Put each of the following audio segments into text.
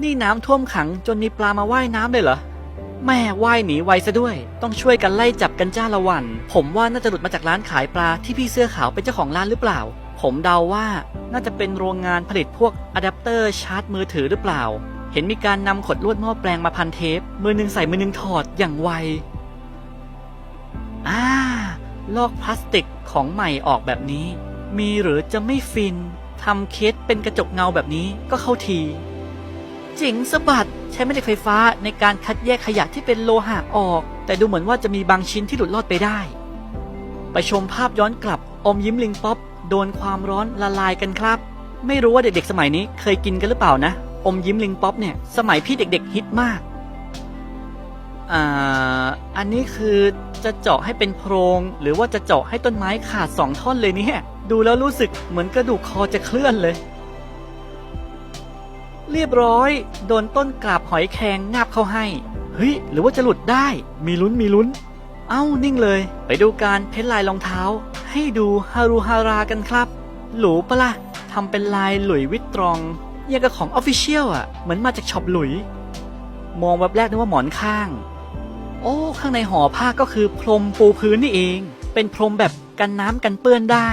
นี่น้ำท่วมขังจนมีปลามาว่ายน้ำเลยเหรอ แม่ว่ายหนีไวซะด้วย ต้องช่วยกันไล่จับกันจ้าละวัน ผมว่าน่าจะหลุดมาจากร้านขายปลาที่พี่เสื้อขาวเป็นเจ้าของร้านหรือเปล่า ผมเดาว่าน่าจะเป็นโรงงานผลิตพวกอะแดปเตอร์ชาร์จมือถือหรือเปล่า เห็นมีการนำขดลวดหม้อแปลงมาพันเทป มือหนึ่งใส่มือหนึ่งถอดอย่างไวอ่าลอกพลาสติกของใหม่ออกแบบนี้ มีหรือจะไม่ฟินทำเคสเป็นกระจกเงาแบบนี้ก็เข้าที เจ๋งสะบัด ใช้แม่เหล็กไฟฟ้าในการคัดแยกขยะที่เป็นโลหะออก แต่ดูเหมือนว่าจะมีบางชิ้นที่หลุดรอดไปได้ ไปชมภาพย้อนกลับ อมยิ้มลิงป๊อปโดนความร้อนละลายกันครับ ไม่รู้ว่าเด็กๆสมัยนี้เคยกินกันหรือเปล่านะ อมยิ้มลิงป๊อปเนี่ยสมัยพี่เด็กๆฮิตมากอ่าอันนี้คือจะเจาะให้เป็นโพรง หรือว่าจะเจาะให้ต้นไม้ขาดสองท่อนเลยเนี่ยดูแล้วรู้สึกเหมือนกระดูกคอจะเคลื่อนเลย เรียบร้อย โดนต้นกราบหอยแครงงาบเข้าให้ เฮ้ย หรือว่าจะหลุดได้ มีลุ้นมีลุ้น เอ้านิ่งเลย ไปดูการเพ้นลายรองเท้า ให้ดูฮารุฮารากันครับ หรูปะละ่ะทำเป็นลายหลุยวิตรองยังกับของออฟฟิเชียลอะ เหมือนมาจากช็อปหลุย มองแบบแรกนึกว่าหมอนข้าง โอ้ ข้างในห่อผ้าก็คือพรมปูพื้นนี่เอง เป็นพรมแบบกันน้ำกันเปื้อนได้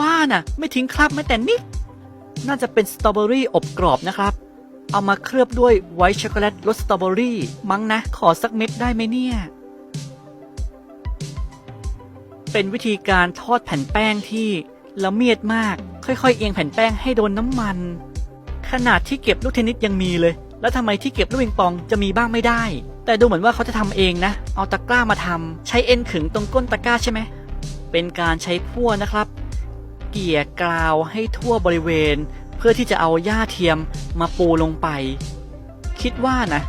บ้านอะ ไม่ทิ้งคราบแม้แต่นิด น่าจะเป็นสตรอเบอรี่อบกรอบนะครับ เอามาเคลือบด้วยไวท์ช็อกโกแลตรสสตรอเบอรี่มั้งนะ ขอสักเม็ดได้ไหมเนี่ย เป็นวิธีการทอดแผ่นแป้งที่ละเมียดมาก ค่อยๆ เอียงแผ่นแป้งให้โดนน้ำมัน ขนาดที่เก็บลูกเทนนิสยังมีเลย แล้วทำไมที่เก็บลูกปิงปองจะมีบ้างไม่ได้ แต่ดูเหมือนว่าเขาจะทำเองนะ เอาตะกร้ามาทำใช้เอ็นขึงตรงก้นตะกร้าใช่ไหมเป็นการใช้พั่วนะครับ กี่ยกราวให้ทั่วบริเวณ เพื่อที่จะเอาหญ้าเทียมมาปูลงไป คิดว่านะ